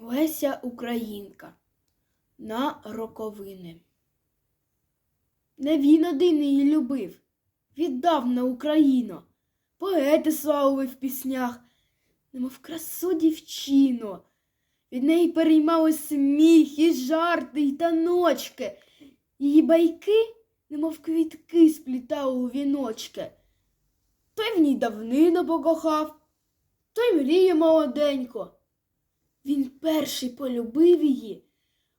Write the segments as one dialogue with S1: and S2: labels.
S1: Леся Українка на роковини. Не він один її любив, віддав на Україну, поети славили в піснях, немов красу дівчину. Від неї переймали сміх, і жарти, й таночки. Її байки, немов квітки, сплітали у віночки. Той в ній давнину покохав, той мріє молоденько. Він перший полюбив її,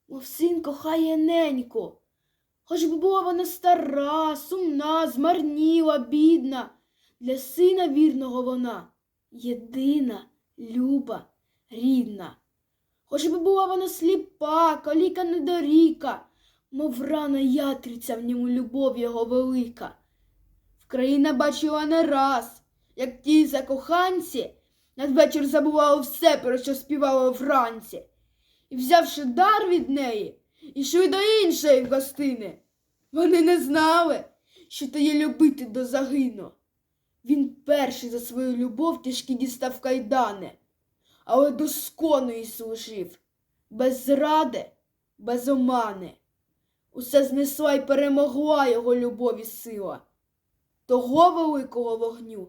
S1: мов син кохає неньку. Хоч би була вона стара, сумна, змарніла, бідна, для сина вірного вона єдина, люба, рідна. Хоч би була вона сліпа, каліка недоріка, мов рана ятриця в ньому любов його велика. Вкраїна бачила не раз, як ті закоханці надвечір забували все, про що співали вранці. І, взявши дар від неї, ішли до іншої гостини. Вони не знали, що то є любити до загину. Він перший за свою любов тяжкі дістав кайдани, але досконої служив, без зради, без омани. Усе знесла й перемогла його любові сила. Того великого вогню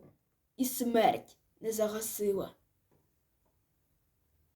S1: і смерть не загасила.